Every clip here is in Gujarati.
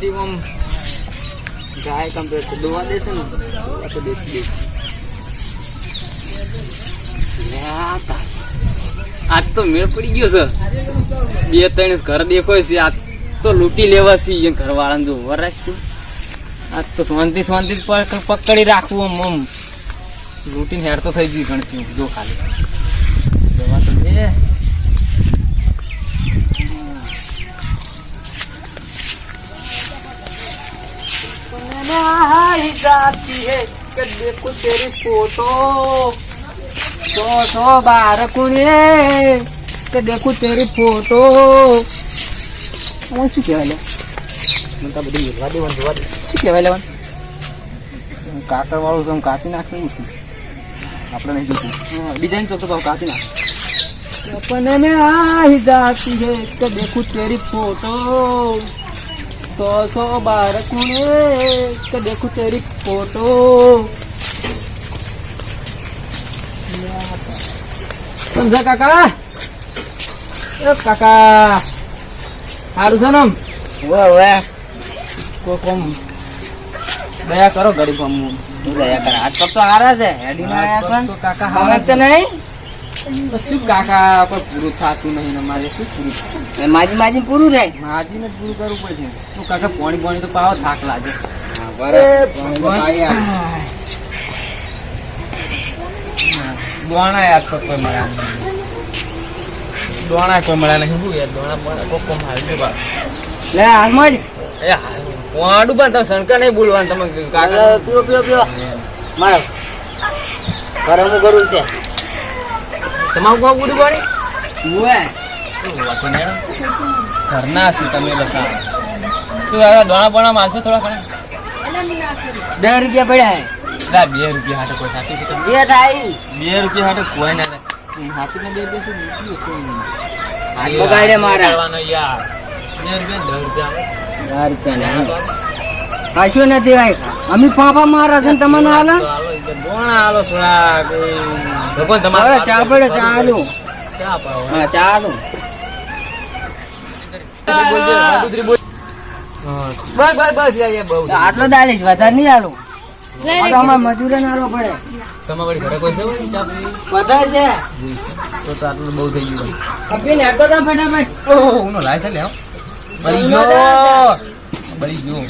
પેટી આમ કમ્પેર છે. દોવા દેશે ને? તો દેખી દે. આજ તો મેળ પડી ગયો છે. બે ત્રણ ઘર દેખો છે. આજ તો લૂંટી લેવા છે. એ ઘર વાળાને જો વરાશ આજ તો શાંતિ શાંતિ પકડી રાખવું આમ આમ. હેડ તો થઈ ગઈ ગણતી જો ખાલી. जाती है कि देखो तेरी फोटो सो सो बार कुणे કે દેખું તેરી ફોટો શું કહેવાય લે મને તો બધું જોવા દેવાનું જોવા દે શું કહેવાય લેવાનું કાકર વાળું છે આમ કાપી નાખવાનું છે આપણે નહીં જોતું ડિઝાઇન ચોખ્ખો તો કાપી નાખ अपने में आई जाती है कि देखूं तेरी फोटो सौ सौ बार कुणे कि देखूं तेरी फोटो સમજા કાકા એ કાકા સારું છે ને આમ? કોક આમ દયા કરો ગરીબ આમ તો કાકા હારા તો નહીં તો શું કાકા પણ પૂરું થતું નહીં અમારે શું પૂરું? માજી માજી પૂરું થાય? માજી ને પૂરું કરવું પડશે. શું કાકા પોણી પોણી તો પાવો થાક લાગે. દોણા યાદ તો કોઈ મળ્યા. દોણા કોઈ મળ્યા નહીં. શું યાર દોણા બોણા કોક કોમ બા. લે હાલમાં જ. એ વાડું પણ તમે શંકર નહીં બોલવાનું. તમે કાકા પીવો પીવો પીઓ મારો. ગરમ કરવું છે. તમારું કોણ બુડી પાણી ઉવે. ઘરના શું તમે લસા તું હવે દોણા બોણા મારશો થોડા ઘણા? દસ રૂપિયા પડ્યા ના બે રૂપિયા હાટે કોઈ સાચી છે. જે થાય. બે રૂપિયા હાટે કોઈ ના. હાથી ને બે બે છે બીજું શું? હાથ બગાડે મારા. યાર. બે રૂપિયા ને દસ રૂપિયા દસ રૂપિયા નહીં કશું નથી ભાઈ. અમે પાપા મારા છે ને તમને હાલો? દોણા હાલો થોડા ભગવાન તમારે ચા પડે ચા પાવો હા ચાલુ. હા, દૂધરી બોલ. બસ બસ બસ યાર, યાર, બહુ આટલો દાલીશ વધારે નહીં હાલું. આ તો અમારે મજૂરે નાલો પડે. તમારા ઘરે કોઈ છે વળી ચા પીવી? વધારે છે. તો તો આટલું બહુ થઈ ગયું. કપી નાખતો તા ફટાફટ. ઓહો ઉનો લાય છે બળી ગયો. બળી ગયો.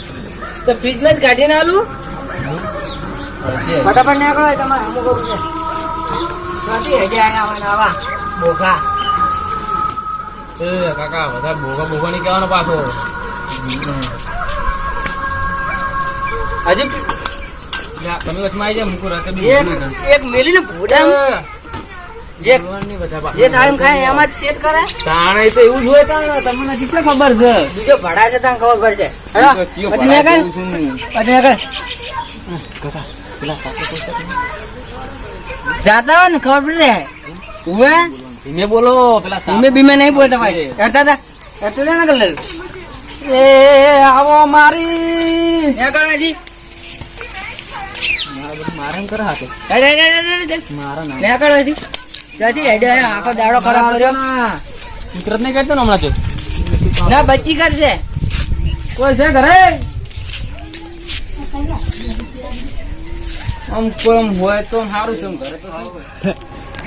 તો ફ્રીજમાં જ કાઢીને આલું હશે. ફટાફટ નીકળો તમારે અમુક છે. નથી હજી આયા હોય ને આવા. બોખા એ કાકા વધારે બોગા બોગા નહીં કહેવાનો પાછો. હજી તમે વચમાં આવી જાય મૂકું રાતે એક ભૂલી ગયો. એક મેલીને ભૂડા જે બધા જે થાય એમ ખાય એમાં જ શેત કરે. તાણે તો એવું જ હોય તાણે. તમને ખબર છે. બીજો ભડા છે તને ખબર પડશે. હેલો? પછી. પછી પેલા સાથે જાતા હોય ને ખબર પડે? ઉવે? ધીમે બોલો પેલા ધીમે બીમે નહીં બોલતા ભાઈ. કરતા હતા કરતા હતા ને કલર એ આવો મારી. નીકળ હજી. મારા મારે એમ કરે હાથે. હેડ, હેડ હેડ, આખો દાડો ખરાબ કર્યો. ઉતરત નહીં કરતો ને હમણાં તો? ના બચ્ચી કરશે કોઈ છે ઘરે? આમ કોઈ આમ હોય તો સારું છે ઘરે તો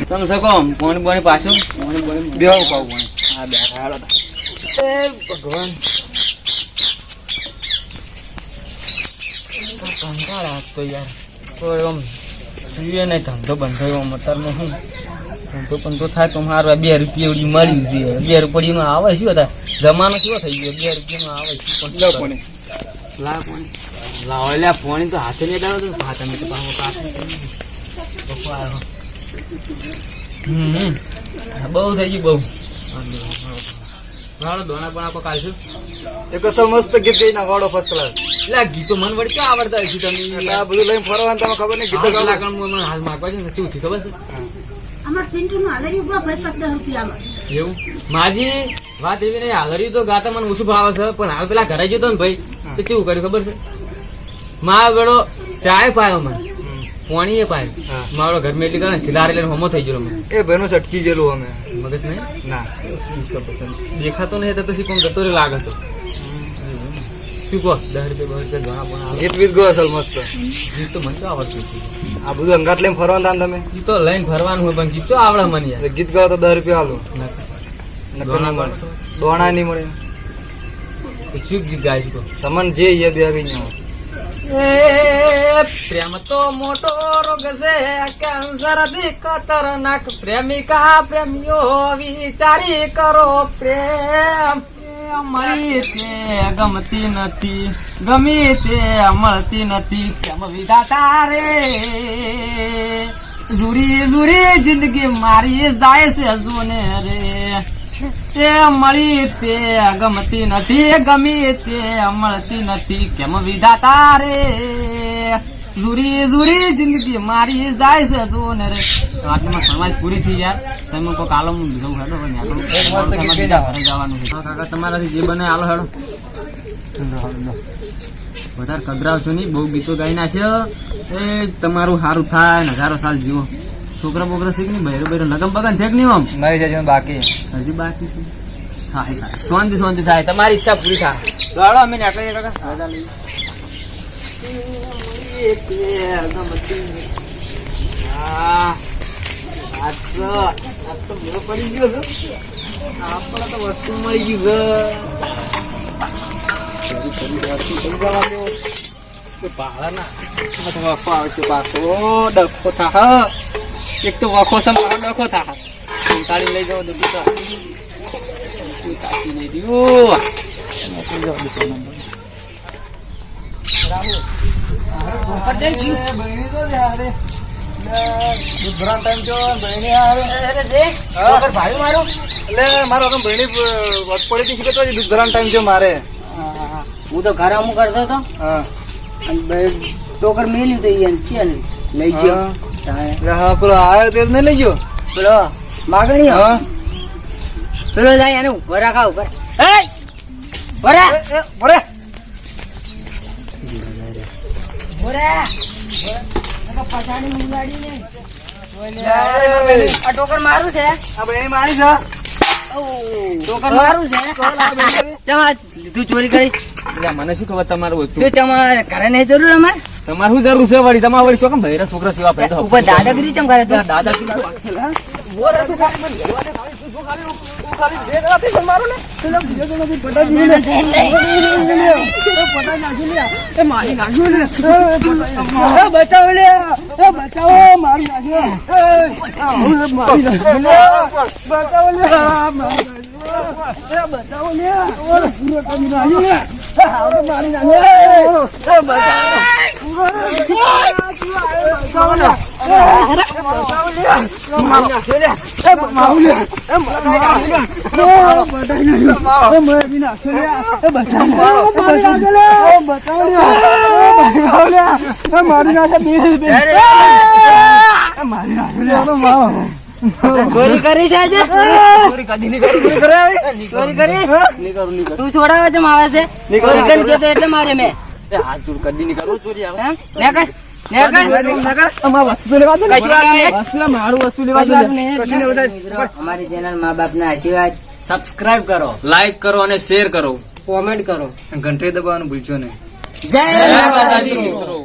તમે શકો પાણી પાણી પાછું? પાણી પાણી બે ઉપાવ પાણી. હા બે હાલો તો. એ ભગવાન. કંટાળ આજ તો યાર. કોઈ આમ જોઈએ નહીં ધંધો બંધ થયો આમ અત્યારમાં શું? ધંધો બંધો થાય તો મારે બે રૂપિયા એવડી મળી જોઈએ બે રૂપિયામાં આવે શું બધા? જમાનો કેવો થઈ ગયો? બે રૂપિયામાં આવે છે. પણ લાવ પાણી લાવ લે પાણી તો હાથે નહીં દાડો તો હાથે નહીં તો પાછો કાઢે. હમ હમ. બહુ થઈ ગયું બહુ. દોણા પણ આપણે કાઢશું એક અસલ મસ્ત ગીત ગઈ વાળો ફર્સ્ટ ક્લાસ એટલે ગીતો મન વળી ક્યાં આવડતા હશે તમે? એટલે આ બધું લઈને ફરવાનું તમે ખબર નહીં ગીતો ગાવા. મને છે ને શું થયું ખબર છે? અમાર પિન્ટુનું હાલરી ઊભા ભાઈ પચાસ રૂપિયામાં. એવું? માજી વાત એવી નહીં હાલરી તો ગાતા મને ઓછું ભાવે છે પણ હાલ પેલા ઘરે જતો ને ભાઈ તો કેવું કર્યું ખબર છે? મારો બેડો ચાય પાયો મને. પોણીએ પાય. મારો ઘર એટલી કરે સિલાર લઈને હોમો થઈ ગયો એ ભાઈનું સટકી ગયેલું અમે. મગજ નહીં? ના. દેખાતો નહીં તો પછી કોણ જતો લાગે તો. શું કહો? દસ રૂપિયા ઘણા પણ ગીત બીત ગો અસલ મસ્ત. ગીત તો મને તો આવડતું આ બધું અંગાટ લઈને ફરવાના તમે? ગીત તો લઈને ફરવાનું હોય પણ ગીત તો આવડે મને યાર. ગીત ગાઓ તો દસ રૂપિયા મળે. દોણા નહીં મળે. શું ગીત ગાય છે તમને જે યાદ આવી નહીં એ પ્રેમ તો મોટો રોગ છે કેન્સરથી ખતરનાક પ્રેમિકા પ્રેમીઓ વિચારી કરો પ્રેમ એ મળી તે ગમતી નથી ગમી તે મળતી નથી કેમ વિધાતા રે ઝુરી ઝુરી જિંદગી મારી જાય છે જોને રે તે મળી તે ગમતી નથી ગમી તે મળતી નથી. કેમ વિધાતા રે? ઝુરી ઝુરી જિંદગી મારી જાય છે તું ને રે આટલીમાં સમાજ પૂરી થઈ યાર તમે હેડો તો તમારે કીધી બીજા ઘરે જવાનું છે. કાકા તમારાથી જે બને આલો હેડો વધારે કગરાવશો નહીં બહુ ગીતો ગાઈ નાખ્યો. એ તમારું સારું થાય ને હજારો સાલ જીવો. છોકરા બોકરા શીખ નહીં બહેરો બહેરો નગમ બગન છે કે નહીં આમ નહીં જાય બાકી હજી બાકી છે. થાય થાય. શાંતિ શાંતિ થાય. તમારી ઈચ્છા પૂરી થાય. તો હાલો અમે નીકળીએ કાકા. રજા આ તો આ તો મેળો પડી ગયો છે. આપણે તો વસ્તુ મળી ગયું છે. ભાડાના. વખો આવશે પાછો. ડખો થા એક તો વખો છે મારો ડખો થા ઉતારી લઈ જાઓ દુઃખી તો નહીં રહ્યું. એટલે મારો હું તો ઘરે અમુક કરતો હતો. હા. અને બે- ટોકર મેલ્યું તો લઈ ગયો હા. પેલો આયો તે નહીં લઈ ગયો. પેલો માગણી હા. પેલો જાય એને ઊભો રાખા ઉપર. ભરે! ભરે. ભરે! પછાડી આ ટોકર મારું છે. આ બહેણી મારી છે. ટોકર મારું છે. ચમા તું ચોરી કરી? એટલે મને શું ખબર તમારું શું ચમા ઘરે નહીં જરૂર અમારે? તમારે શું જરૂર છે વળી તમારે વળી શું કેમ ભૈરા છોકરા સેવા પેદા ઉપર દાદાગીરી ચમ કરે તું દાદા ચોરી કરી છે આજે? ચોરી કદી નહીં કરું ચોરી કરીશ? તું છોડાવે છે આવે છે. એટલે મારે મેં. હાથ જોડ કરું ચોરી આવે. અમારી ચેનલ મા બાપ ના. આશીર્વાદ. સબસ્ક્રાઇબ કરો. લાઈક કરો અને શેર કરો. કોમેન્ટ કરો. ઘંટડી દબાવવાનું ભૂલજો નહીં. જય માતાજી મિત્રો.